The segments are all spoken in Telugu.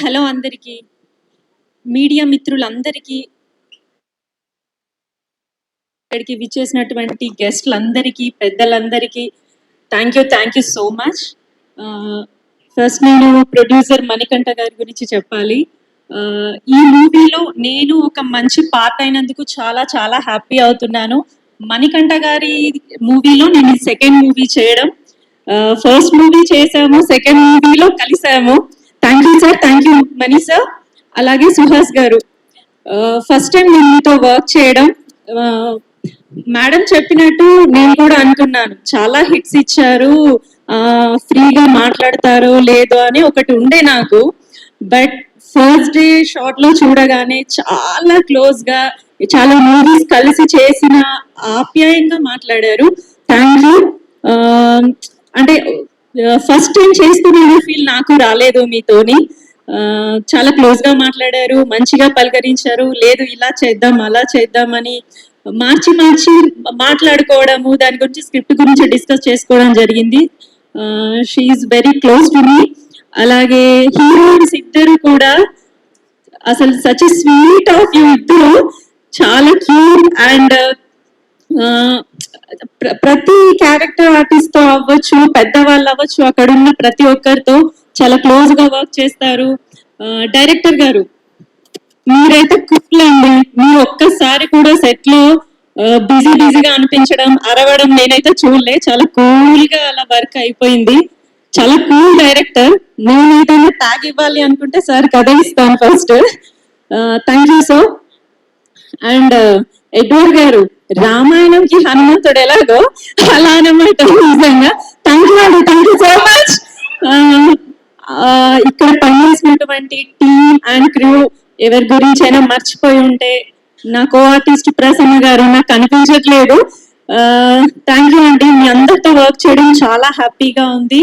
హలో అందరికీ మీడియా మిత్రులందరికీ ఇక్కడికి విచ్చేసినటువంటి గెస్ట్లందరికీ పెద్దలందరికీ thank you thank you so much first నేను ప్రొడ్యూసర్ మణికంఠ గారి గురించి చెప్పాలి. ఈ మూవీలో నేను ఒక మంచి పార్ట్ అయినందుకు చాలా చాలా హ్యాపీ అవుతున్నాను. మణికంఠ గారి మూవీలో నేను సెకండ్ మూవీ చేయడం. ఫస్ట్ మూవీ చేసాము సెకండ్ మూవీలో కలిసాము thank you sir thank you Mani sir. అలాగే సుహాస్ గారు ఫస్ట్ టైం నేను మీతో వర్క్ చేయడం మేడం చెప్పినట్టు నేను కూడా అనుకున్నాను. చాలా హిట్స్ ఇచ్చారు ఫ్రీగా మాట్లాడతారో లేదో అని ఒకటి ఉండే నాకు. బట్ ఫస్ట్ డే షార్ట్లో చూడగానే చాలా క్లోజ్గా చాలా మూవీస్ కలిసి చేసిన ఆప్యాయంగా మాట్లాడారు. Thank you. అంటే ఫస్ట్ టైం చేస్తున్న ఫీల్ నాకు రాలేదు మీతోని. చాలా క్లోజ్గా మాట్లాడారు మంచిగా పలకరించారు లేదు ఇలా చేద్దాం అలా చేద్దామని మార్చి మార్చి మాట్లాడుకోవడము దాని గురించి స్క్రిప్ట్ గురించి డిస్కస్ చేసుకోవడం జరిగింది. She very close to me అలాగే హీరోయిన్స్ ఇద్దరు కూడా అసలు సచ్ స్వీట్ ఆఫ్ యూ ఇద్దరు. చాలా క్యూట్ అండ్ ప్రతి క్యారెక్టర్ ఆర్టిస్ట్తో అవ్వచ్చు పెద్దవాళ్ళు అవ్వచ్చు అక్కడ ఉన్న ప్రతి ఒక్కరితో చాలా క్లోజ్గా వర్క్ చేస్తారు. డైరెక్టర్ గారు మీరైతే కుక్లు మీ మీరు ఒక్కసారి కూడా సెట్లో బిజీ బిజీగా అనిపించడం అరవడం నేనైతే చూడలే. చాలా కూల్గా అలా వర్క్ అయిపోయింది. చాలా కూల్ డైరెక్టర్ నేనైతే ట్యాగ్ ఇవ్వాలి అనుకుంటే సార్ కథ ఇస్తాను first thank you so and Edward garu రామాయణంకి హనుమంతుడు ఎలాగో అలా అనమాట నిజంగా. థ్యాంక్ యూ అండి థ్యాంక్ యూ సో మచ్ ఇక్కడ పనిచేసినటువంటి టీమ్ అండ్ క్రూ ఎవరి గురించి అయినా మర్చిపోయి ఉంటే నా కో ఆర్టిస్ట్ ప్రసన్న గారు నాకు కనిపించట్లేదు థ్యాంక్ యూ అండి మీ అందరితో వర్క్ చేయడం చాలా హ్యాపీగా ఉంది.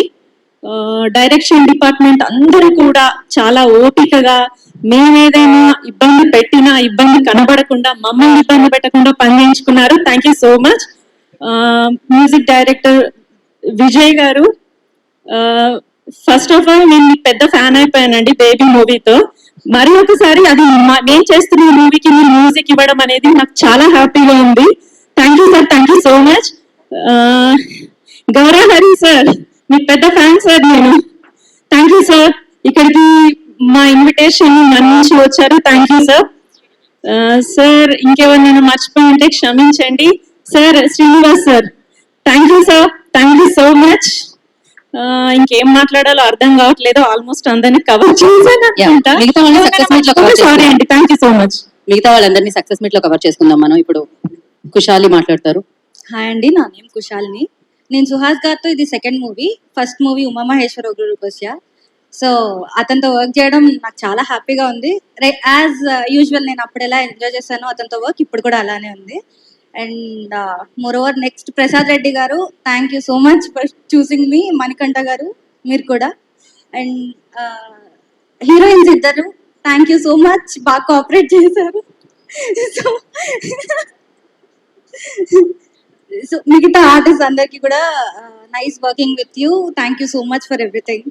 డైరెక్షన్ డిపార్ట్మెంట్ అందరూ కూడా చాలా ఓపికగా మేమేదైనా ఇబ్బంది పెట్టినా ఇబ్బంది కనబడకుండా మమ్మల్ని ఇబ్బంది పెట్టకుండా పనిచేయించుకున్నారు thank you so much music director Vijay garu first half all నేను పెద్ద ఫ్యాన్ అయిపోయానండి బేబీ మూవీతో మరి ఒకసారి అది మా- నేను చేస్తున్న మూవీకి మీరు మ్యూజిక్ ఇవ్వడం అనేది నాకు చాలా హ్యాపీగా ఉంది. Thank you sir thank you so much Gaurav Hari sir మీ పెద్ద ఫ్యాన్ సార్ నేను. థ్యాంక్ యూ సార్ ఇక్కడికి మా ఇన్విటేషన్ మన్నించి వచ్చారు. థ్యాంక్ యూ సార్ సార్ ఇంకెవరినైనా మర్చిపోయి ఉంటే క్షమించండి. Sir Srinivas sir thank you sir thank you so much ఇంకేం మాట్లాడాలో అర్థం కావట్లేదు. ఆల్మోస్ట్ అందరినీ కవర్ సారీ. అండి. థ్యాంక్ యూ సో మచ్ మిగతా వాళ్ళందరినీ సక్సెస్ మీట్లో కవర్ చేసుకుందాం మనం. ఇప్పుడు కుషాలి మాట్లాడతారు. హాయ్ అండి. నా నేమ్ కుశాల్ని. నేను సుహాస్ గారితో ఇది second movie first movie Umamaheswara Roopasya. So అతనితో వర్క్ చేయడం నాకు చాలా హ్యాపీగా ఉంది. యాజ్ యూజువల్ uh, నేను అప్పుడు ఎలా ఎంజాయ్ చేశానో అతనితో వర్క్ ఇప్పుడు కూడా అలానే ఉంది. And moreover next Prasad Reddy garu thank you so much for choosing me Manikanta garu మీరు కూడా. అండ్ హీరోయిన్స్ uh, ఇద్దరు థ్యాంక్ యూ సో మచ్ బాగా కోఆపరేట్ చేశారు. సో సో మిగతా ఆర్టిస్ట్ అందరికి కూడా nice working with you thank you so much for everything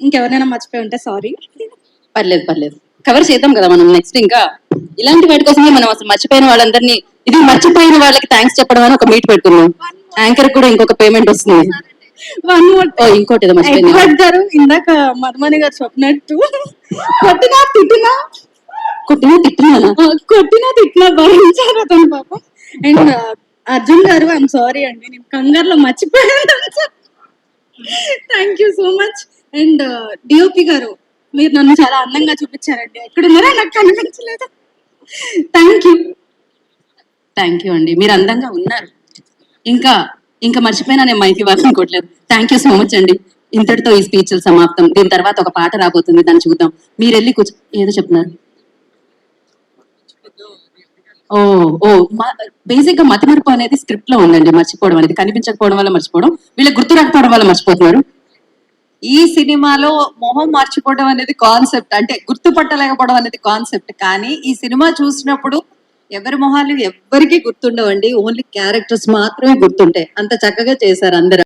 ఇంకెవరైనా మర్చిపోయి ఉంటే సారీ పర్లేదు పర్లేదు. కవర్ చేద్దాం కదా మనం నెక్స్ట్ ఇంకా. ఇలాంటి వాటి కోసమే మనం అసలు మర్చిపోయిన వాళ్ళందరినీ ఇది మర్చిపోయిన వాళ్ళకి థ్యాంక్స్ చెప్పడం అని ఒక మీట్ పెట్టుకున్నాం యాంకర్ కూడా ఇంకొక పేమెంట్ వస్తుంది. వన్ మోర్ ఇంకోటి ఎడ్వర్డ్ గారు ఇందాక మధుమణి గారు చెప్పినట్టు. కొట్టినా తిట్టినా? కొట్టినా తిట్టినానా ఆ, కొట్టినా తిట్టినా భరించారు అతను పాపం. అండ్ అర్జున్ గారు ఐఎమ్ సారీ అండి. నేను కంగారులో మర్చిపోయాను. Thank you so much and uh, DOP garu మీరు నన్ను చాలా అందంగా చూపించారండి. ఎక్కడున్నారో నాకు కనిపించలేదు? థ్యాంక్ యూ థ్యాంక్ యూ అండి. మీరు అందంగా ఉన్నారు. ఇంకా ఇంకా మర్చిపోయినా నేను మైకి అనుకోవట్లేదు. థ్యాంక్ యూ సో మచ్ అండి. ఇంతటితో ఈ స్పీచ్ సమాప్తం. దీని తర్వాత ఒక పాట రాబోతుంది. దాన్ని చూద్దాం. మీరు వెళ్ళి కూర్చో ఏదో చెప్తున్నారు. ఓ ఓ బేసిక్గా మతిమరుపు అనేది స్క్రిప్ట్లో ఉందండి. మర్చిపోవడం అనేది. కనిపించకపోవడం వల్ల మర్చిపోవడం. వీళ్ళకి గుర్తు రాకపోవడం వల్ల మర్చిపోతున్నారు. ఈ సినిమాలో మొహం మార్చుకోవడం అనేది కాన్సెప్ట్ అంటే గుర్తుపట్టలేకపోవడం అనేది కాన్సెప్ట్. కానీ ఈ సినిమా చూసినప్పుడు ఎవరి మొహాలు ఎవ్వరికీ గుర్తుండవండి ఓన్లీ క్యారెక్టర్స్ మాత్రమే గుర్తుంటాయి. అంత చక్కగా చేశారు అందరూ.